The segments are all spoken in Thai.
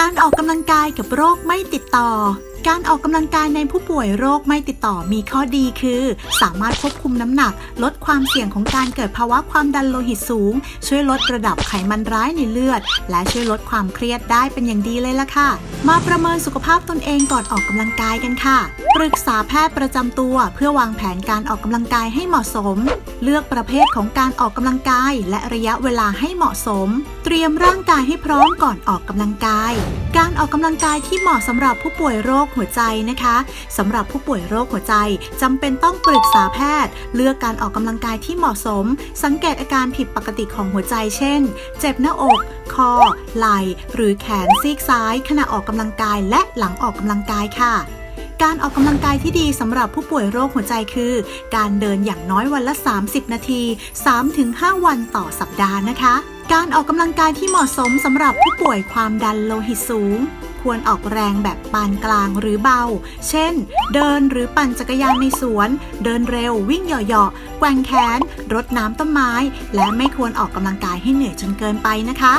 การออกกำลังกายกับโรคไม่ติดต่อ การออกกำลังกายในผู้ป่วยโรคไม่ติดต่อมีข้อดีคือ สามารถควบคุมน้ำหนัก ลดความเสี่ยงของการเกิดภาวะความดันโลหิตสูง ช่วยลดระดับไขมันร้ายในเลือด และช่วยลดความเครียดได้เป็นอย่างดีเลยล่ะค่ะ มาประเมินสุขภาพตนเองก่อนออกกำลังกายกันค่ะ ปรึกษาแพทย์ประจำตัวเพื่อวางแผนการออกกำลังกายให้เหมาะสม เลือกประเภทของการออกกำลังกาย และระยะเวลาให้เหมาะสม เตรียมร่างกายให้พร้อมก่อนออกกำลังกาย การออกกำลังกายที่เหมาะสำหรับผู้ป่วยโรคหัวใจนะคะสำหรับผู้ป่วยโรคหัวใจจำเป็นต้องปรึกษาแพทย์ เลือกการออกกำลังกายที่เหมาะสม สังเกตอาการผิดปกติของหัวใจ เช่น เจ็บหน้าอก คอ ไหล่ หรือแขนซีกซ้ายขณะออกกำลังกายและหลังออกกำลังกายค่ะ การออกกำลังกายที่ดีสำหรับผู้ป่วยโรคหัวใจคือ การเดินอย่างน้อยวันละ 30 นาที 3-5 วันต่อสัปดาห์นะคะ การออกกำลังกายที่เหมาะสมสำหรับผู้ป่วยความดันโลหิตสูง ควรออกแรงแบบปานกลางหรือเบา เช่น เดินหรือปั่นจักรยานในสวน เดินเร็ววิ่งเหยาะๆแกว่งแขน รดน้ำต้นไม้ และไม่ควรออกกำลังกายให้เหนื่อยจนเกินไปนะคะ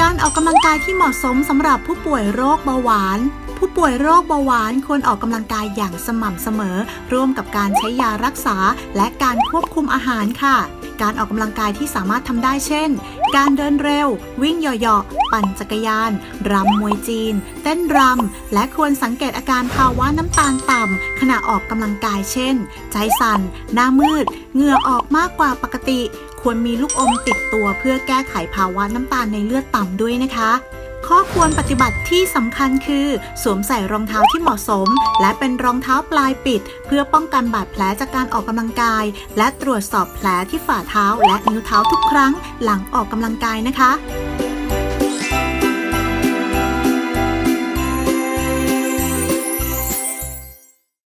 การออกกำลังกายที่เหมาะสมสำหรับผู้ป่วยโรคเบาหวานผู้ป่วยโรคเบาหวานควรออกกำลังกายอย่างสม่ำเสมอ ร่วมกับการใช้ยารักษาและการควบคุมอาหารค่ะ การออกกำลังกายที่สามารถทำได้เช่น การเดินเร็ว วิ่งเหยาะๆปั่นจักรยาน รำมวยจีน เต้นรำ และควรสังเกตอาการภาวะน้ำตาลต่ำขณะออกกำลังกายเช่น ใจสั่น หน้ามืด เหงื่อออกมากกว่าปกติ ควรมีลูกอมติดตัวเพื่อแก้ไขภาวะน้ำตาลในเลือดต่ำด้วยนะคะ ข้อควรปฏิบัติที่สำคัญคือ สวมใส่รองเท้าที่เหมาะสม และเป็นรองเท้าปลายปิด เพื่อป้องกันบาดแผลจากการออกกำลังกาย และตรวจสอบแผลที่ฝ่าเท้าและนิ้วเท้าทุกครั้ง หลังออกกำลังกายนะคะ